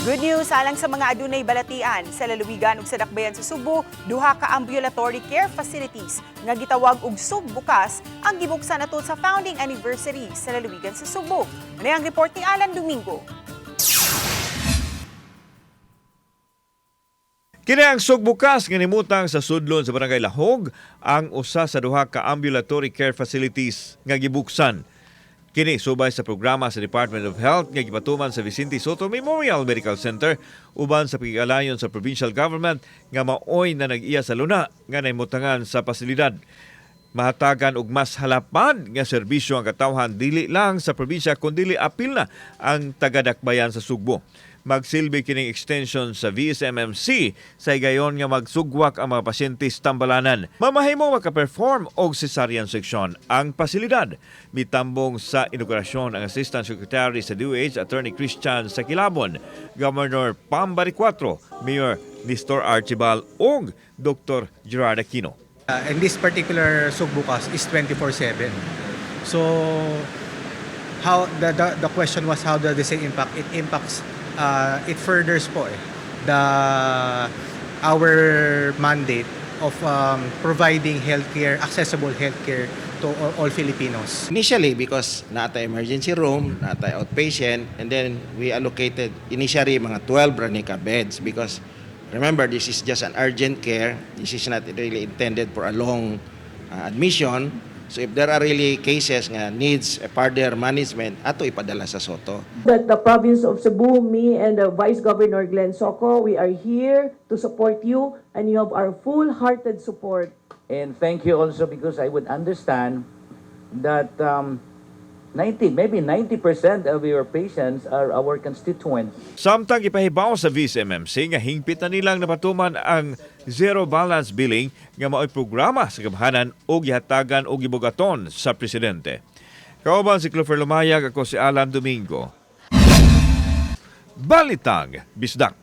Good news alang sa mga adunay balatian sa lalawigan ug sa dakbayan sa Subo, duha ka ambulatory care facilities nga gitawag og sub bukas ang gibuksan ato sa founding anniversary sa lalawigan sa Subo. Ano ang report ni Alan Domingo? Kini ang sugbukas nga nimutang sa sudlon sa Barangay Lahog ang usa sa duha ka ambulatory care facilities nga gibuksan. Kini subay sa programa sa Department of Health nga gipatuman sa Vicente Soto Memorial Medical Center uban sa pagigalayon sa provincial government nga maoy na nag-iya sa luna nga naimutangan sa pasilidad. Mahatagan og mas halapan nga serbisyo ang katawhan dili lang sa probinsya kundi apil na ang tagadakbayan sa Sugbo magsilbi kining extension sa VSMMC sa higayon nga magsugwak ang mga pasyente sa tambalanan. Mamahimo makaperform og cesarean section ang pasilidad. Mitambong sa inaugurasyon ang Assistant Secretary sa DOH Attorney Christian Sakilabon, Governor Pambari 4, Mayor Nestor Archibald ug Dr. Gerard Aquino. Uh, and this particular Sugbukas is 24/7. So how the, the the question was how does this impact? It impacts uh, it furthers po eh, the our mandate of um, providing healthcare accessible healthcare to all, Filipinos. Initially, because nata emergency room, nata outpatient, and then we allocated initially mga 12 Ranica beds because remember, this is just an urgent care. This is not really intended for a long uh, admission. So if there are really cases nga needs a further management, ato ipadala sa Soto. that the province of Cebu, me and the Vice Governor Glenn Soco, we are here to support you and you have our full-hearted support. And thank you also because I would understand that um, 90, maybe 90% of your patients are our constituents. Samtang ipahibaw sa VSMMC nga hingpit na nilang napatuman ang zero balance billing nga mao'y programa sa gamhanan o gihatagan o gibugaton sa presidente. Kauban si Clover Lumayag ako si Alan Domingo. Balitang Bisdak.